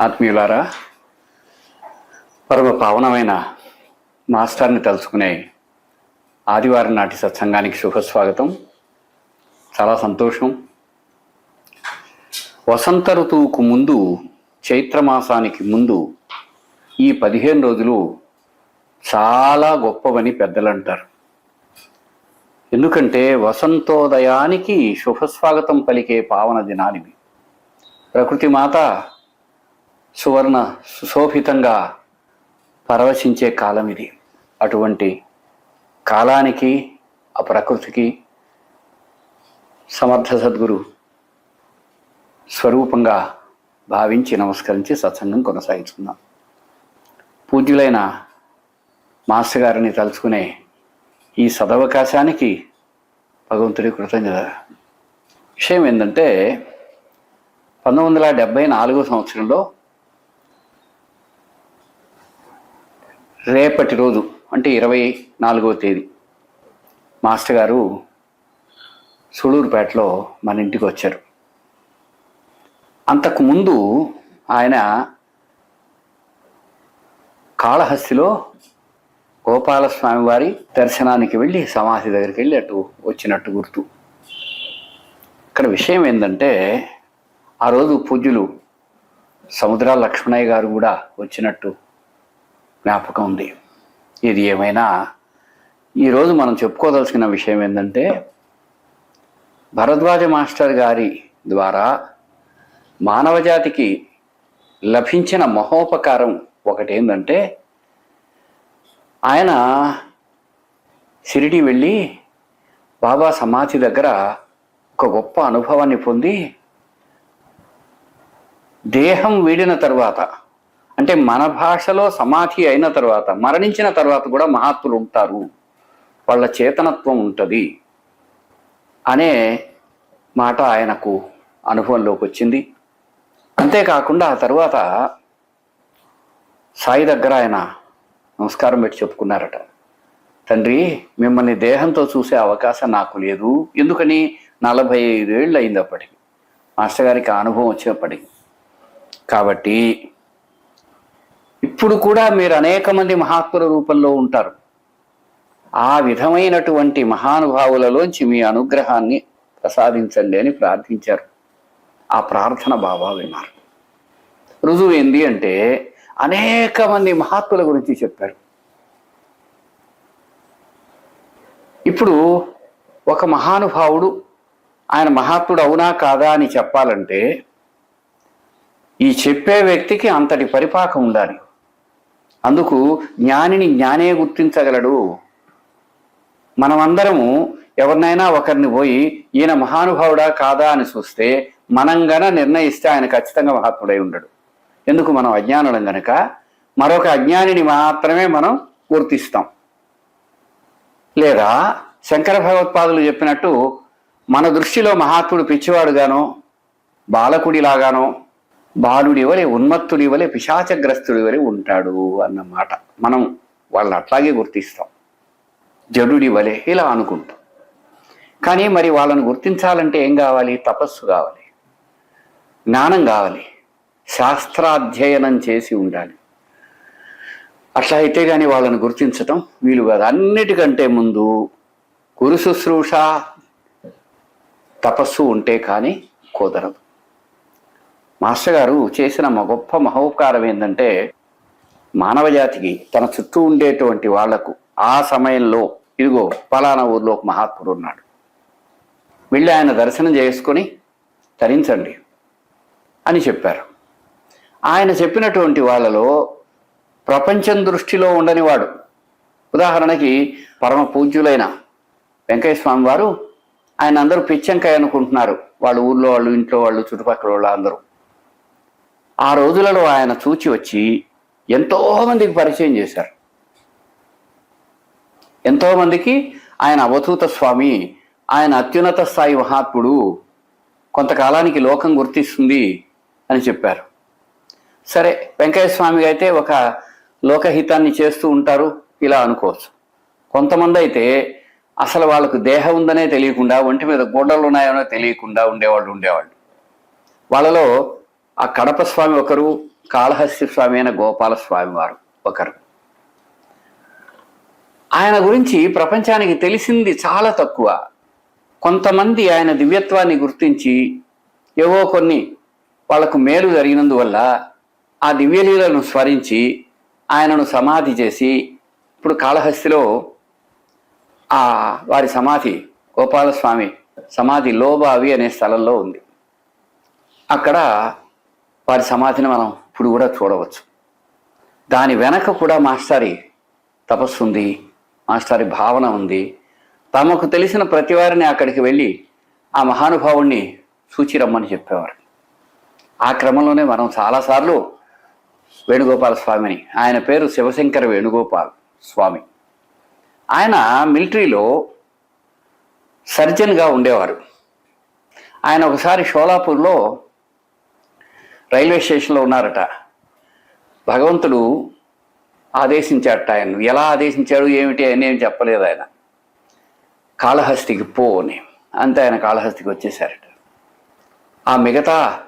ఆత్మీయులారా పరమ పావనమైన మాస్టర్ని తలుచుకునే ఆదివారం నాటి సత్సంగానికి శుభస్వాగతం. చాలా సంతోషం. వసంత ఋతువుకు ముందు చైత్రమాసానికి ముందు ఈ పదిహేను రోజులు చాలా గొప్పవని పెద్దలు అంటారు ఎందుకంటే వసంతోదయానికి శుభస్వాగతం పలికే పావన దినాలివి ప్రకృతి మాత సువర్ణ సుశోభితంగా పరవశించే కాలం ఇది. అటువంటి కాలానికి ఆ ప్రకృతికి సమర్థ సద్గురు స్వరూపంగా భావించి నమస్కరించి సత్సంగం కొనసాగించుకుందాం పూజ్యులైన మాస్టర్ గారిని తలుచుకునే ఈ సదవకాశానికి భగవంతుడి కృతజ్ఞత. విషయం ఏంటంటే పంతొమ్మిది వందల డెబ్బై నాలుగో సంవత్సరంలో రేపటి రోజు అంటే ఇరవై నాలుగవ తేదీ మాస్టర్ గారు సుళూరుపేటలో మన ఇంటికి వచ్చారు. అంతకుముందు ఆయన కాళహస్తిలో గోపాలస్వామి వారి దర్శనానికి వెళ్ళి సమాధి దగ్గరికి వెళ్ళి అటు వచ్చినట్టు గుర్తు. ఇక్కడ విషయం ఏంటంటే ఆ రోజు పూజ్యులు సముద్ర లక్ష్మణయ్య గారు కూడా వచ్చినట్టు జ్ఞాపకం ఉంది. ఇది ఏమైనా ఈరోజు మనం చెప్పుకోదలసిన విషయం ఏంటంటే భరద్వాజ మాస్టర్ గారి ద్వారా మానవజాతికి లభించిన మహోపకారం ఒకటి ఏంటంటే ఆయన షిరిడి వెళ్ళి బాబా సమాధి దగ్గర ఒక గొప్ప అనుభవాన్ని పొంది దేహం వీడిన తర్వాత అంటే మన భాషలో సమాధి అయిన తర్వాత మరణించిన తర్వాత కూడా మహాత్ములు ఉంటారు. వాళ్ళ చేతనత్వం ఉంటుంది అనే మాట ఆయనకు అనుభవంలోకి వచ్చింది. అంతేకాకుండా ఆ తర్వాత సాయి దగ్గర ఆయన నమస్కారం పెట్టి చెప్పుకున్నారట తండ్రి మిమ్మల్ని దేహంతో చూసే అవకాశం నాకు లేదు. ఎందుకని? నలభై ఐదు ఏళ్ళు అయింది అప్పటికి. మాస్టర్ గారికి ఆ అనుభవం వచ్చినప్పటికి. కాబట్టి ఇప్పుడు కూడా మీరు అనేక మంది మహాత్ముల రూపంలో ఉంటారు. ఆ విధమైనటువంటి మహానుభావులలోంచి మీ అనుగ్రహాన్ని ప్రసాదించండి అని ప్రార్థించారు. ఆ ప్రార్థన బాబా విన్నారు. రుజువు ఏంది అంటే అనేక మంది మహాత్ముల గురించి చెప్పారు. ఇప్పుడు ఒక మహానుభావుడు ఆయన మహాత్ముడు అవునా కాదా అని చెప్పాలంటే ఈ చెప్పే వ్యక్తికి అంతటి పరిపాకం ఉండాలి. అందుకు జ్ఞానిని జ్ఞానే గుర్తించగలడు. మనమందరము ఎవరినైనా ఒకరిని పోయి ఈయన మహానుభావుడా కాదా అని చూస్తే మనం గన నిర్ణయిస్తే ఆయన ఖచ్చితంగా మహాత్ముడై ఉండడు. ఎందుకు మనం అజ్ఞానులం గనక? మరొక అజ్ఞానిని మాత్రమే మనం గుర్తిస్తాం. లేదా శంకర భగవత్పాదులు చెప్పినట్టు మన దృష్టిలో మహాత్ముడు పిచ్చివాడుగానో బాలకుడిలాగానో బాలుడి వలె ఉన్మత్తుడి వలె పిశాచగ్రస్తుడి వలె ఉంటాడు అన్న మాట మనం వాళ్ళని అట్లాగే గుర్తిస్తాం. జడుడి వలె ఇలా అనుకుంటాం. కానీ మరి వాళ్ళని గుర్తించాలంటే ఏం కావాలి? తపస్సు కావాలి. జ్ఞానం కావాలి. శాస్త్రాధ్యయనం చేసి ఉండాలి. అట్లా అయితే కానీ వాళ్ళని గుర్తించటం వీలు కాదు. అన్నిటికంటే ముందు గురు శుశ్రూష తపస్సు ఉంటే కానీ కుదరదు. మాస్టర్ గారు చేసిన గొప్ప మహోపకారం ఏంటంటే మానవజాతికి తన చుట్టూ ఉండేటువంటి వాళ్ళకు ఆ సమయంలో ఇదిగో పలానా ఊర్లో ఒక మహాత్ముడు ఉన్నాడు. వెళ్ళి ఆయన దర్శనం చేసుకొని తరించండి అని చెప్పారు. ఆయన చెప్పినటువంటి వాళ్ళలో ప్రపంచం దృష్టిలో ఉండనివాడు ఉదాహరణకి పరమ పూజ్యులైన వెంకయ్య స్వామి వారు ఆయన అందరూ పిచ్చంకాయ అనుకుంటున్నారు. వాళ్ళ ఊర్లో వాళ్ళు ఇంట్లో వాళ్ళు చుట్టుపక్కల వాళ్ళు అందరూ ఆ రోజులలో ఆయన చూచి వచ్చి ఎంతోమందికి పరిచయం చేశారు. ఎంతోమందికి ఆయన అవధూత స్వామి ఆయన అత్యున్నత స్థాయి మహాత్ముడు కొంతకాలానికి లోకం గుర్తిస్తుంది అని చెప్పారు. సరే వెంకయ్య స్వామి అయితే ఒక లోకహితాన్ని చేస్తూ ఉంటారు ఇలా అనుకోవచ్చు. కొంతమంది అయితే అసలు వాళ్ళకు దేహం ఉందనే తెలియకుండా ఒంటి మీద గోడలు ఉన్నాయనో తెలియకుండా ఉండేవాళ్ళు ఉండేవాళ్ళు. వాళ్ళలో ఆ కడప స్వామి ఒకరు కాళహస్తి స్వామి అయిన గోపాల స్వామి వారు ఒకరు. ఆయన గురించి ప్రపంచానికి తెలిసింది చాలా తక్కువ. కొంతమంది ఆయన దివ్యత్వాన్ని గుర్తించి ఏవో కొన్ని వాళ్ళకు మేలు జరిగినందువల్ల ఆ దివ్యలీలను స్మరించి ఆయనను సమాధి చేసి ఇప్పుడు కాళహస్తిలో ఆ వారి సమాధి గోపాలస్వామి సమాధి లోబావి అనే స్థలంలో ఉంది. అక్కడ వారి సమాధిని మనం ఇప్పుడు కూడా చూడవచ్చు. దాని వెనక కూడా మాస్టారి తపస్సు ఉంది మాస్టారి భావన ఉంది. తమకు తెలిసిన ప్రతి వారిని అక్కడికి వెళ్ళి ఆ మహానుభావుణ్ణి సూచిరమ్మని చెప్పేవారు. ఆ క్రమంలోనే మనం చాలాసార్లు వేణుగోపాల స్వామిని ఆయన పేరు శివశంకర వేణుగోపాల్ స్వామి. ఆయన మిలిటరీలో సర్జన్గా ఉండేవారు. ఆయన ఒకసారి షోలాపూర్లో రైల్వే స్టేషన్లో ఉన్నారట. భగవంతుడు ఆదేశించాట ఆయన ఎలా ఆదేశించాడు ఏమిటి అని ఏం చెప్పలేదు ఆయన. కాళహస్తికి పో అని. అంతే ఆయన కాళహస్తికి వచ్చేసారట. ఆ మిగతా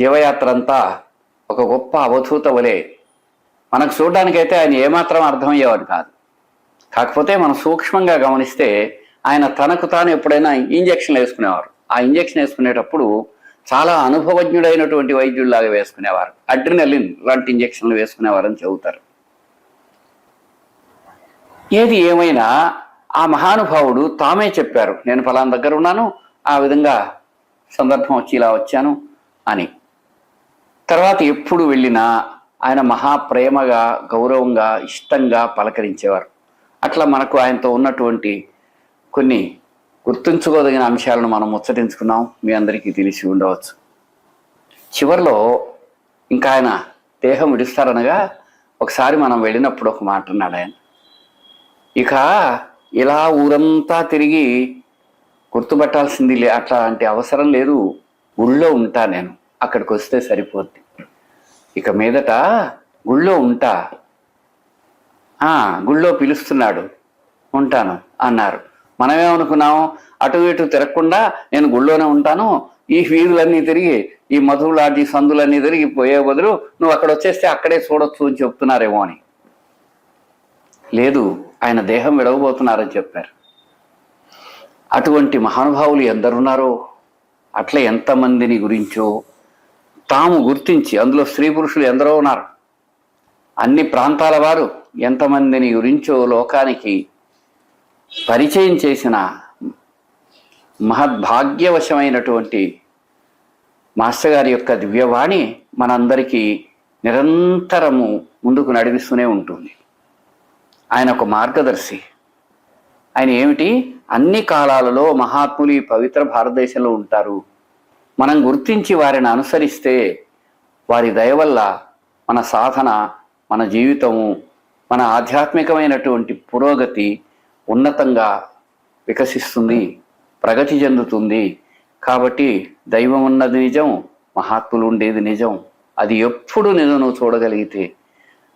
జీవయాత్ర అంతా ఒక గొప్ప అవధూత వలె మనకు చూడడానికైతే ఆయన ఏమాత్రం అర్థమయ్యేవాడు కాదు. కాకపోతే మనం సూక్ష్మంగా గమనిస్తే ఆయన తనకు తాను ఎప్పుడైనా ఇంజక్షన్లు వేసుకునేవారు. ఆ ఇంజక్షన్ వేసుకునేటప్పుడు చాలా అనుభవజ్ఞుడైనటువంటి వైద్యుల్లాగా వేసుకునేవారు. అడ్రినలిన్ లాంటి ఇంజక్షన్లు వేసుకునేవారని చెబుతారు. ఏది ఏమైనా ఆ మహానుభావుడు తామే చెప్పారు నేను ఫలానా దగ్గర ఉన్నాను ఆ విధంగా సందర్భం వచ్చి ఇలా వచ్చాను అని. తర్వాత ఎప్పుడు వెళ్ళినా ఆయన మహాప్రేమగా గౌరవంగా ఇష్టంగా పలకరించేవారు. అట్లా మనకు ఆయనతో ఉన్నటువంటి కొన్ని గుర్తుంచుకోదగిన అంశాలను మనం ముచ్చటించుకున్నాం. మీ అందరికీ తెలిసి ఉండవచ్చు. చివరిలో ఇంకా ఆయన దేహం విడుస్తారనగా ఒకసారి మనం వెళ్ళినప్పుడు ఒక మాట అన్నాడు ఆయన. ఇక ఇలా ఊరంతా తిరిగి గుర్తుపట్టాల్సింది లే అట్లాంటి అవసరం లేదు. గుళ్ళో ఉంటా నేను. అక్కడికి వస్తే సరిపోద్ది. ఇక మీదట గుళ్ళో ఉంటా. గుళ్ళో పిలుస్తున్నాడు. ఉంటాను అన్నారు. మనమేమనుకున్నాము? అటు ఇటు తిరగకుండా నేను గుళ్ళోనే ఉంటాను. ఈ వీధులన్నీ తిరిగి ఈ మధువులాంటి సందులన్నీ తిరిగి పోయే బదులు నువ్వు అక్కడ వచ్చేస్తే అక్కడే చూడొచ్చు అని చెప్తున్నారేమో అని. లేదు ఆయన దేహం విడవబోతున్నారని చెప్పారు. అటువంటి మహానుభావులు ఎందరున్నారో అట్లా ఎంతమందిని గురించో తాము గుర్తించి అందులో స్త్రీ పురుషులు ఎందరో ఉన్నారు. అన్ని ప్రాంతాల వారు ఎంతమందిని గురించో లోకానికి పరిచయం చేసిన మహద్భాగ్యవశమైనటువంటి మాస్టర్ గారి యొక్క దివ్యవాణి మనందరికీ నిరంతరము ముందుకు నడిపిస్తూనే ఉంటుంది. ఆయన ఒక మార్గదర్శి. ఆయన ఏమిటి? అన్ని కాలాలలో మహాత్ములు ఈ పవిత్ర భారతదేశంలో ఉంటారు. మనం గుర్తించి వారిని అనుసరిస్తే వారి దయ వల్ల మన సాధన మన జీవితము మన ఆధ్యాత్మికమైనటువంటి పురోగతి ఉన్నతంగా వికసిస్తుంది ప్రగతి చెందుతుంది. కాబట్టి దైవం ఉన్నది నిజం మహాత్ములు ఉండేది నిజం. అది ఎప్పుడు నిజం నువ్వు చూడగలిగితే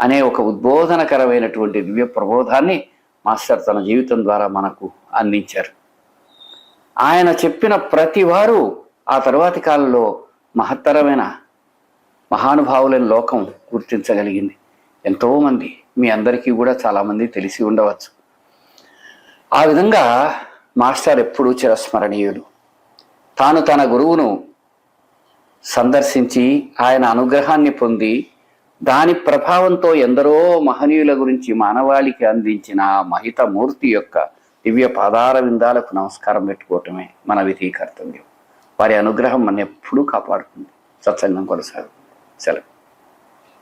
అనే ఒక ఉద్బోధనకరమైనటువంటి దివ్య ప్రబోధాన్ని మాస్టర్ తన జీవితం ద్వారా మనకు అందించారు. ఆయన చెప్పిన ప్రతి వారు ఆ తరువాతి కాలంలో మహత్తరమైన మహానుభావులైన లోకం గుర్తించగలిగింది. ఎంతోమంది మీ అందరికీ కూడా చాలామంది తెలిసి ఉండవచ్చు. ఆ విధంగా మాస్టర్ ఎప్పుడూ చిరస్మరణీయుడు తాను తన గురువును సందర్శించి ఆయన అనుగ్రహాన్ని పొంది దాని ప్రభావంతో ఎందరో మహనీయుల గురించి మానవాళికి అందించిన మహితమూర్తి మహిత మూర్తి యొక్క దివ్య పాదార విందాలకు నమస్కారం పెట్టుకోవటమే మన విధి కర్తవ్యం. వారి అనుగ్రహం మన ఎప్పుడూ కాపాడుతుంది. సత్సంగం కొనసాగు సెలవు.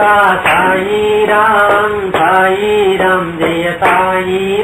साई राम राम जय साई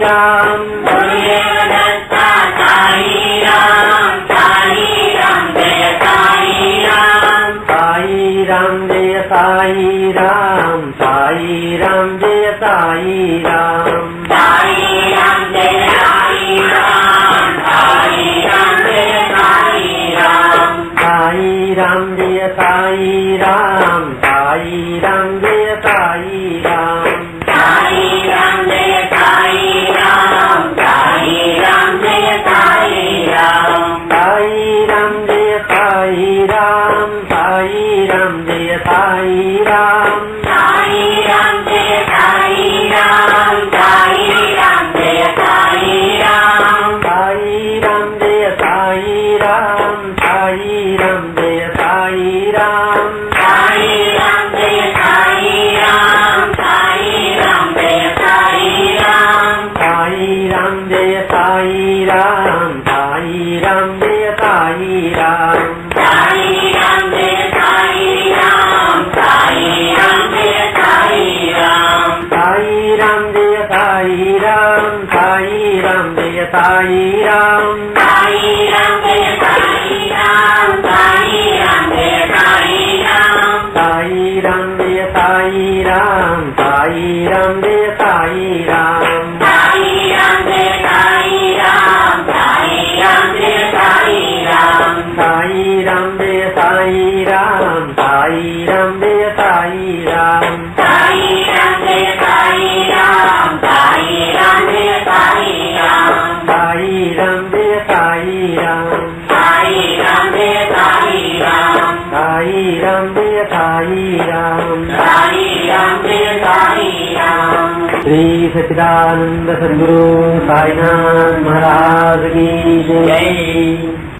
राम दे साई राम साई राम दे साई राम साई राम दे साई राम साई राम दे साई राम साई राम दे साई राम साई राम दे साई राम साई राम दे साई राम साई राम दे साई राम श्री सचिदानंद सद्गुरु साईनाथ महाराज की जय।